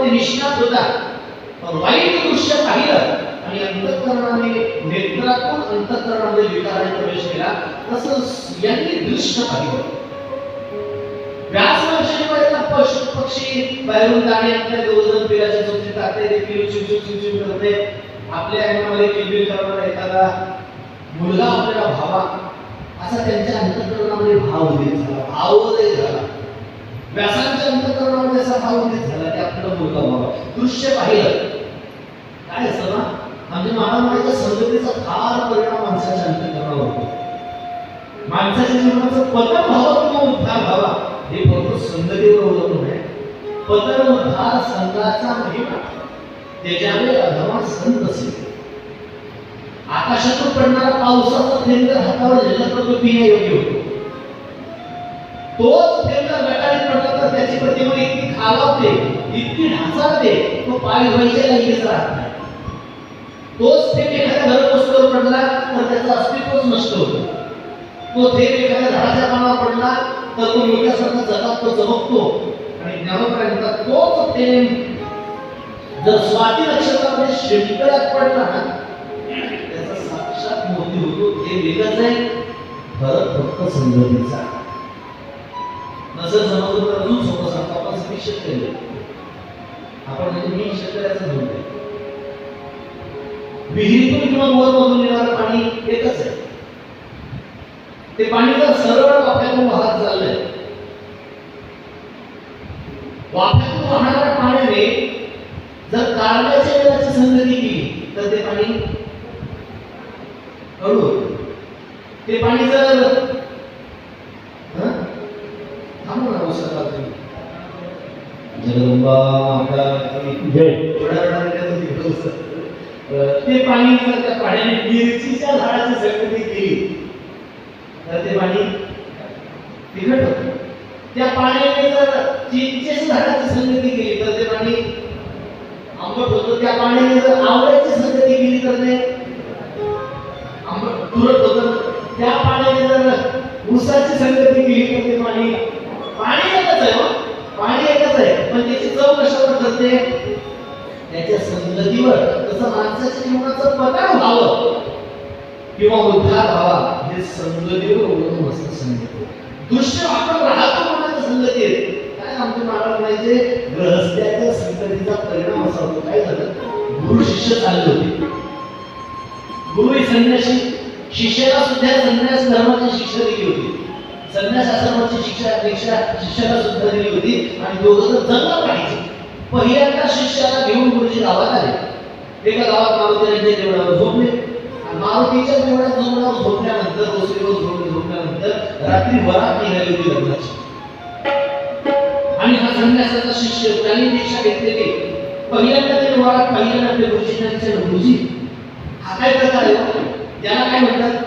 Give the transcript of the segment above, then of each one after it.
अंतःकरणामध्ये निष्णात होता. पण वाईट दृश्य पाहिलं आणि अंतःकरणाने नेत्रातून अंतःकरणामध्ये विकाराने प्रवेश केला तसं यांनी दृश्य पाहिलं. व्यास महर्षीपर्यंत पशु पक्षी बाहेरून जाणे आपल्या दोन पिलाच्या चोचीत टाकते ते पिलू चिवचिव चिवचिव करते. आपल्या अंगामध्ये किलबिल करणारा एखादा मुलगा आपल्याला भावा असा त्यांच्या अंतःकरणामध्ये भाव उदित झाला. भावोदय झाला. व्यासांच्या अंतःकरणामध्ये असा भाव उदित झाला. की मुलगा भावा दृश्य पाहिलं काय असतं ना? म्हणजे महाराजांच्या संगतीचा फार परिणाम माणसाच्या अंतःकरणावर होतो. माणसाच्या जीवनाचं पतन व्हावं किंवा उद्धार व्हावा हे फक्त संगतीवर अवलंबून आहे. पतन उद्धार संघाचा महिमा. त्याच्यामुळे अधमा संत असेल आकाशातून पडणारा पावसाचा थेंब जर हातावर झेलला तर तो पिण्यायोग्य होतो. तोच थेंब जर गटारीत पडला तर त्याची प्रतिमा इतकी खालावते इतकी ढासाळते तो. पाय व्हायच्या लायकीचा राहत नाही. तोच थेट एखाद्या घरपोचवर पडला तर त्याचं अस्तित्वच नष्ट होतं. तो थेट एखाद्या झाडाच्या पानावर पडला तर तो मोठ्यासारखा जगात तो चमकतो. आणि ज्ञानोपर्यंत तोच थेंब जर स्वाती नक्षत्रामध्ये शेतकऱ्यात पडला ना त्याचा साक्षात मोती होतो हे वेगळंच आहे. फरक फक्त संगतीचा. नजर जमवलं तर अजून सोपं शेतकरी आपण म्हणजे मी शेतकऱ्याचं म्हणतोय. विहिरीतून किंवा बोरमधून येणारं पाणी एकच आहे. ते पाणी जर सरळ वाफ्यातून वाहत चाललंय वाफ्यातून वाहणाऱ्या पाण्याने जर कारल्याच्या वेळाची संगती केली तर ते पाणी हळू ते पाणी जर हं? थांबा ना उसळला तुम्ही. जगदंबा माता की जय थोड्या वेळाने त्याचं तिकडं उसळतं. अं, ते पाणी जर त्या पाण्याने मिरचीच्या झाडाची सगळी केली तर ते पाणी बिघट होत. त्या पाण्याने जर चिंचेच्या झाडाची संगती केली तर ते पाणी आंबट होतं. त्या पाण्याने जर आवळ्याची संगती केली तर ते आंबट तुरट होतं. त्या पाण्याने जर ऊसाची संगती केली तर ते पाणी पाणी एकच आहे हो. पाणी एकच आहे पण त्याची चव असते त्याच्या संगतीवर तसं माणसाच्या जीवनाचं पतन व्हावं किंवा उद्धार व्हावा हे संगतीवर अवलंबून असतं संगीत. दृश्य आपण राहतो कोणाच्या संगतीत काय आमचे महाराज म्हणायचे? ग्रहस्थ्याच्या संगतीचा परिणाम असा होतो. काय झालं? गुरु शिष्य चालले होते. गुरु ही संन्यासी. शिष्याला सुद्धा संन्यास धर्माची शिक्षा दिली होती. संन्यास आश्रमाची शिक्षा दीक्षा शिष्याला सुद्धा दिली होती. आणि दोघं जर जगलं पाहिजे पहिल्यांदा शिष्याला घेऊन गुरुजी गावात आले. एका गावात मारुतीच्या देवळावर झोपले. मारुतीच्या देवळात झोपल्यावर झोपल्यानंतर रोज झोपले झोपल्यानंतर रात्री वरात निघाली होती लग्नाची. आणि हा संन्यासाचा शिष्य त्यांनी दीक्षा घेतलेली पहिल्यांदा ते वरात पहिल्यांदा आपल्या गुरुजींना विचारलं गुरुजी हा काय प्रकार आहे? त्याला काय म्हणतात?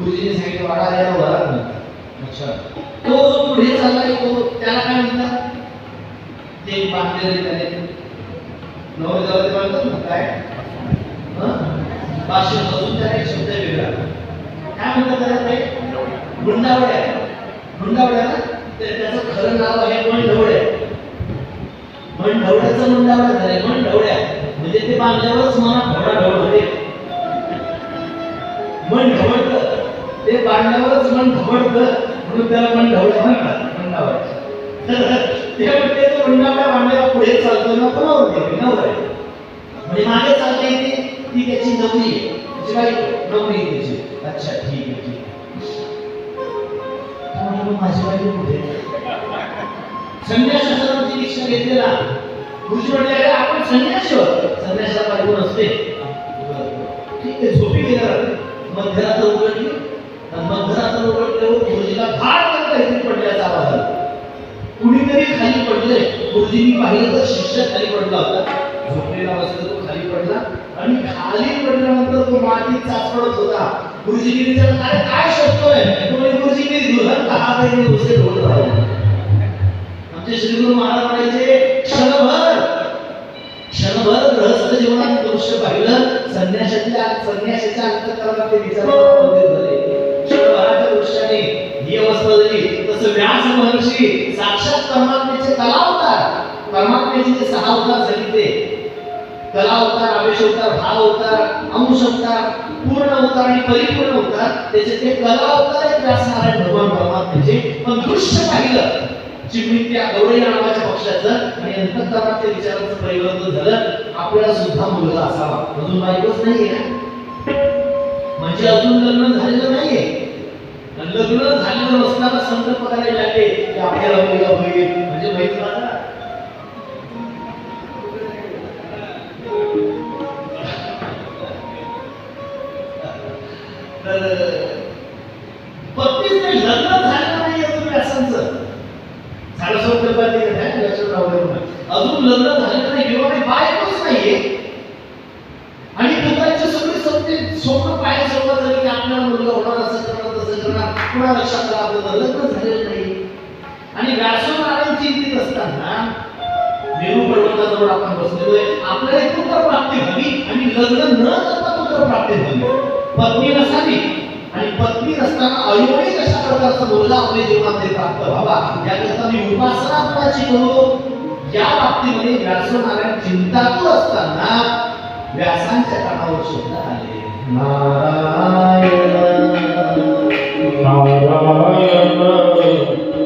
गुरुजीने सांगितलं वाडा याला वरात म्हणतात. अच्छा. तो जो पुढे चाललाय तो त्याला काय म्हणतात? ते बांधलेले त्याने. नऊ हजार बांधतो ना काय? पाचशे भाषण अजून त्याला एक शब्द वेगळा. काय म्हणतात त्याला ते? गुंडावड्या गुंडावड्या त्याचं खरं नाव आहे मंढवड्या मंढवड्याचं मंडावड्या झालंय मंढवड्या म्हणजे ते बांधल्यावरच मला ढवळा ढवळ होते. मन ढवळतं ते बांधल्यावरच मन ढवळतं म्हणून त्याला मन ढवळ्या म्हणतात मंडावड्या. ते म्हणते तो मंडावड्या पुढे चालतो ना तो नवरदेव आहे, नवरा आहे. म्हणजे मागे चालते ती ती त्याची नवरी आहे. म्हणजे त्याची बायको नवरी त्याची. अच्छा ठीक आहे ठीक आहे. माझी बाई कुठे आहे?" संन्यास आश्रमाची दीक्षा घेतलेला. गुरुजी म्हटले "अरे, आपण संन्यास संन्यासाला बायको नसते. ठीक आहे झोपी गेला. रात्री मध्यरात्र उघडली. आणि मध्यरात्र उघडल्यावर गुरुजीला फार करता काहीतरी पडल्याचा आवाज आला. कुणीतरी खाली पडले गुरुजींनी पाहिलं तर शिष्य खाली पडला होता. झोपलेला अवस्थेत तो खाली पडला आणि खाली पडल्यानंतर तो मातीत चाचपडत होता. गुरुजींनी विचारलं अरे काय शोधतोय? तुम्ही म्हणे, दुधात दहा दुल्हन दुसरे गई उसे आमचे श्री गुरु महाराज म्हणायचे क्षणभर क्षणभर गृहस्थ जीवनात दृश्य पाहिलं. संन्यासाच्या संन्याशाच्या अंतकरणात ते विचार झाले क्षणभराच्या दृश्याने ही अवस्था झाली तसं व्यास महर्षी साक्षात परमात्म्याचे कला होता परमात्म्याचे जे सहा अवतार सांगितले कला अवतार आवेश अवतार भाव अवतार अंश अवतार पूर्ण अवतार आणि परिपूर्ण अवतार त्याचे ते कला अवतार आहेत व्यासनारायण भगवान परमात्म्याचे. पण दृश्य पाहिलं चिमणी त्या गौरी नावाच्या पक्षाचं आणि अंतकरणात विचारांचं परिवर्तन झालं आपल्याला सुद्धा मुलगा असावा. अजून बायकोच नाहीये ना? म्हणजे अजून लग्न झालेलं नाहीये. लग्न झालेलं नसताना संकल्प करायला लागले की आपल्याला मुलगा होईल. म्हणजे माहीत झालं तर नाही लग्न झालं नाही अजून व्यासांचं. झालं संकल्पात अजून लग्न झालं नाही विवाह बायकोच नाहीये. आणि दुसऱ्याचे सगळे सत्य स्वप्न पाय सोबत झाले की आपल्याला मुलगा होणार पुन्हा लक्षात आलं आपलं लग्न झालेलं नाही. आणि व्यासनारायण चिंतित असताना मेरू पर्वताजवळ आपण बसलेलोय. आपल्याला एक पुत्र प्राप्ती व्हावी आणि लग्न न करता पुत्र प्राप्ती व्हावी पत्नी नसावी आणि पत्नी नसताना अयोनिक कशा प्रकारचा मुलगा आपल्या ते प्राप्त व्हावा याकरता मी उपासना कोणाची करू या बाबतीमध्ये व्यासनारायण चिंतातूर असताना व्यासांच्या कानावर शब्द आले. नारायण.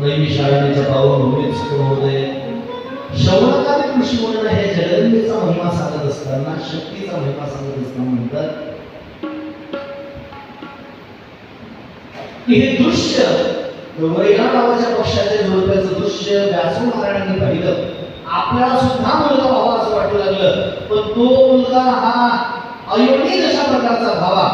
नैमिषारण्याच्या पावनभूमीत होते शौनकाने ऋषी म्हणून हे जगदंबेचा महिमा सांगत असताना शक्तीचा महिमा सांगत असताना म्हणतात की हे दृश्य वैरा नावाच्या पक्षाच्या जोडप्याचं दृश्य व्यासू महाराजांनी पाहिलं. आपल्याला सुद्धा मुलगा व्हावा असं वाटू लागलं. पण तो मुलगा हा अयोनिक अशा प्रकारचा भावा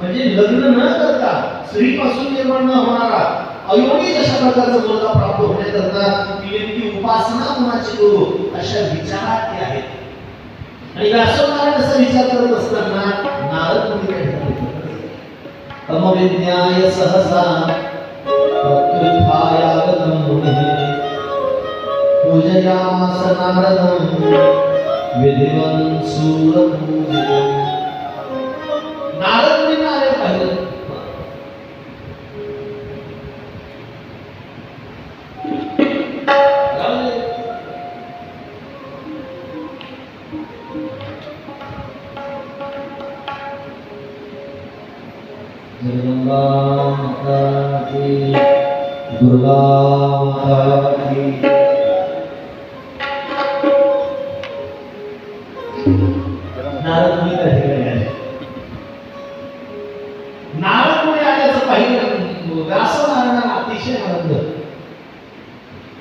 म्हणजे लग्न न करता स्त्रीपासून निर्माण न होणारा अयोनिक अशा प्रकारचा मुलगा प्राप्त होण्याकरता ती नेमकी उपासना कुणाची करू अशा विचारात ते आहेत. आणि व्यासनारायण असा विचार करत असताना नारद मुनी त्या तमविज्ञाय सहसा प्रत्युत्थायागतं मुनिः। पूजयामास नारदं विधिवन् सूरपूजितम्।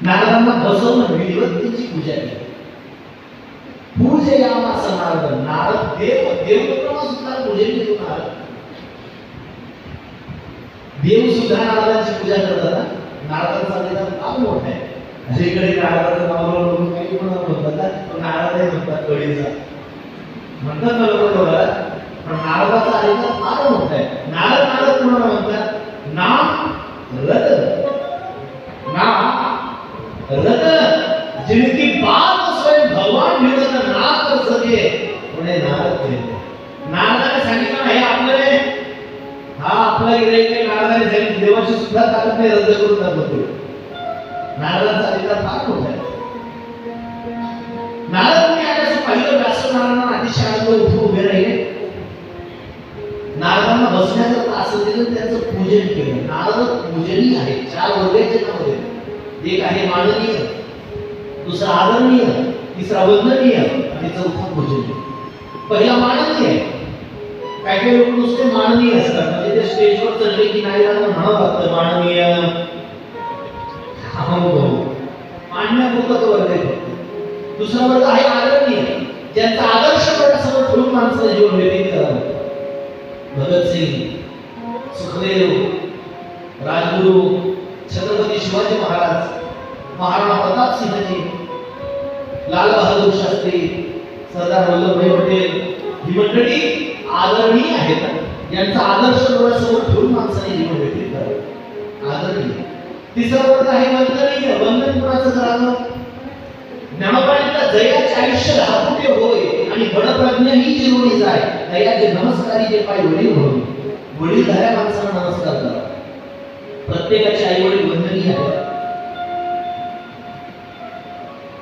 नारदांना बसवून विधिवत पूजा केली. पूजयामास नारद. नारद देव देवपुत्रांना सुद्धा पूजेने देऊ नारद. देव सुद्धा नारदांची पूजा करतात ना. नारदांचा निदान फार मोठा आहे असे इकडे नारदाचं नाव म्हणून काही पण म्हणतात पण नारद आहे म्हणतात कळीचा म्हणतात ना लोक बघा पण नारदाचा अधिकार फार मोठा आहे नारद नारद म्हणून म्हणतात नाम रत नाम रत जिनकी नारदाचा फार मोठा आहे. नारद मुनी आल्याचं पाहिलं व्यास नारायणांना अतिशय आनंद उभे राहिले. नारदांना बसण्याचं आसन दिलं त्यांचं पूजन केलं. नारद पूजनी आहे चार वर्गाचे नाव दिले एक आहे माननीय दुसरा आदरणीय तिसरा वंदनीय आणि चौथा पूजनीय. पहिला माननीय काही काही लोक नुसते माननीय असतात. म्हणजे ते स्टेजवर चढले की नाही त्यांना म्हणावं लागतं माननीय. हा भाऊ मानण्यापुरता तो वर्ग आहे दुसरा वर्ग आहे आदरणीय. ज्यांचा आदर्श डोळ्यासमोर ठेवून माणसाला जीवन व्यतीत करावं भगतसिंग सुखदेव राजगुरु छत्रपती शिवाजी महाराज महाराणा प्रताप सिंहजी लाल बहादूर शास्त्री सरदार वल्लभभाई पटेल ही मंडळी आदरणीय आहेत. यांचा आदर्श डोळ्यासमोर ठेवून माणसाने जीवन व्यतीत करावं आदरणीय. तिसरं वर्ग आहे? वंदनीय वंदन कुणाचं करावं ज्ञानोबाईंचा जयाचे आयुष्य धातुटे होय. आणि बडप्रज्ञ ही जिरोणी जाय दयाचे नमस्कारी जे पाय वडील होय वडील झाल्या माणसाला नमस्कार करा. प्रत्येकाचे आई वडील वंदनीय आहे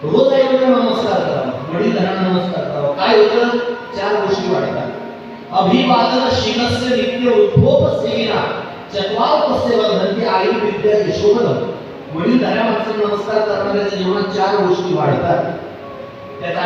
रोज आई वडील नमस्कार करा. वडील धाऱ्यांना नमस्कार करा. काय होतं? चार गोष्टी वाटतात अभिवादन शिनस्य नित्य उद्भोप सेविना चत्वार वर्धनते आई विद्या यशोधन वडील धाऱ्या माणसाला नमस्कार करणाऱ्याच्या जीवनात चार गोष्टी वाढतात. त्याचा